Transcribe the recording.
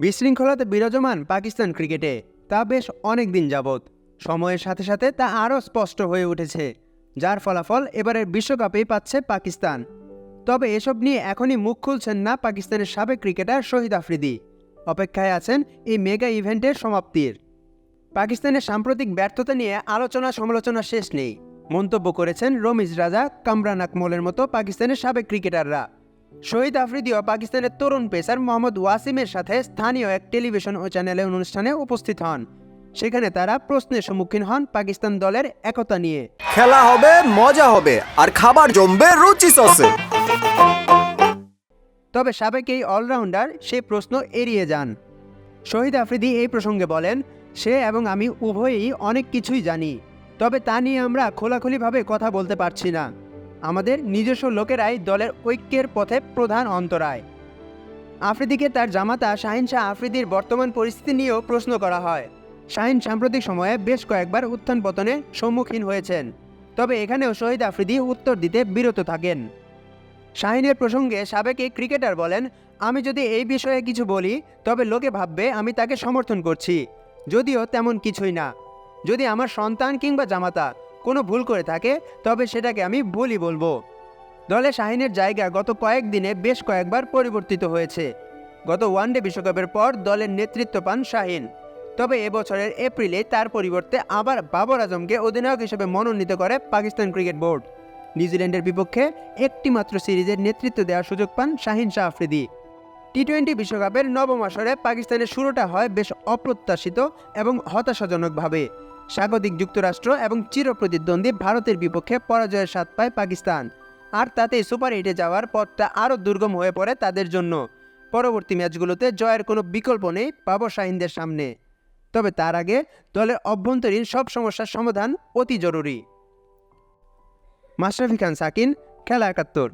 বিশৃঙ্খলাতে বিরাজমান পাকিস্তান ক্রিকেটে তা বেশ অনেক দিন যাবৎ। সময়ের সাথে সাথে তা আরও স্পষ্ট হয়ে উঠেছে, যার ফলাফল এবারের বিশ্বকাপেই পাচ্ছে পাকিস্তান। তবে এসব নিয়ে এখনই মুখ খুলছেন না পাকিস্তানের সাবেক ক্রিকেটার শহীদ আফ্রিদি। অপেক্ষায় আছেন এই মেগা ইভেন্টের সমাপ্তির। পাকিস্তানের সাম্প্রতিক ব্যর্থতা নিয়ে আলোচনা সমালোচনা শেষ নেই। মন্তব্য করেছেন রমিজ রাজা কামরান আকমলের মতো পাকিস্তানের সাবেক ক্রিকেটাররা। শহীদ আফ্রিদিও পাকিস্তানের তরুণ পেসার মোহাম্মদ ওয়াসিমের সাথে স্থানীয় এক টেলিভিশন ও চ্যানেলে অনুষ্ঠানে উপস্থিত হন। সেখানে তারা প্রশ্নের সম্মুখীন হন পাকিস্তান দলের একতা নিয়ে। খেলা হবে মজা হবে আর খাবার জমবে রুচি সসে। তবে সাবেক এই অলরাউন্ডার সেই প্রশ্ন এড়িয়ে যান। শহীদ আফ্রিদি এই প্রসঙ্গে বলেন সে এবং আমি উভয়ই অনেক কিছুই জানি তবে তা নিয়ে আমরা খোলাখুলিভাবে কথা বলতে পারছি না। আমাদের নিজস্ব লোকেরাই দলের ঐক্যের পথে প্রধান অন্তরায়। আফ্রিদিকে তার জামাতা শাহিন শাহ আফ্রিদির বর্তমান পরিস্থিতি নিয়েও প্রশ্ন করা হয়। শাহিন সাম্প্রতিক সময়ে বেশ কয়েকবার উত্থান পতনের সম্মুখীন হয়েছেন, তবে এখানেও শহীদ আফ্রিদি উত্তর দিতে বিরত থাকেন। শাহিনের প্রসঙ্গে সাবেক এই ক্রিকেটার বলেন, আমি যদি এই বিষয়ে কিছু বলি, তবে লোকে ভাববে আমি তাকে সমর্থন করছি, যদিও তেমন কিছুই না। যদি আমার সন্তান কিংবা জামাতা কোনো ভুল করে থাকে, তবে সেটাকে আমি ভুলই বলব। দলে শাহিনের জায়গা গত কয়েকদিনে বেশ কয়েকবার পরিবর্তিত হয়েছে। গত ওয়ানডে বিশ্বকাপের পর দলের নেতৃত্ব পান শাহিন। তবে এবছরের এপ্রিলে তার পরিবর্তে আবার বাবর আজমকে অধিনায়ক হিসেবে মনোনীত করে পাকিস্তান ক্রিকেট বোর্ড। নিউজিল্যান্ডের বিপক্ষে একটিমাত্র সিরিজের নেতৃত্ব দেওয়ার সুযোগ পান শাহিন শাহ আফ্রিদি। টি টোয়েন্টি বিশ্বকাপের নবম আসরে পাকিস্তানের শুরুটা হয় বেশ অপ্রত্যাশিত এবং হতাশাজনকভাবে। স্বাগতিক যুক্তরাষ্ট্র এবং চিরপ্রতিদ্বন্দ্বী ভারতের বিপক্ষে পরাজয়ের স্বাদ পায় পাকিস্তান। আর তাতে সুপার এইটে যাওয়ার পথটা আরও দুর্গম হয়ে পড়ে তাদের জন্য। পরবর্তী ম্যাচগুলোতে জয়ের কোনো বিকল্প নেই বাবর শাহিনদের সামনে। তবে তার আগে দলের অভ্যন্তরীণ সব সমস্যার সমাধান অতি জরুরি। মাশরাফি খান, সাকিন, খেলা একাত্তর।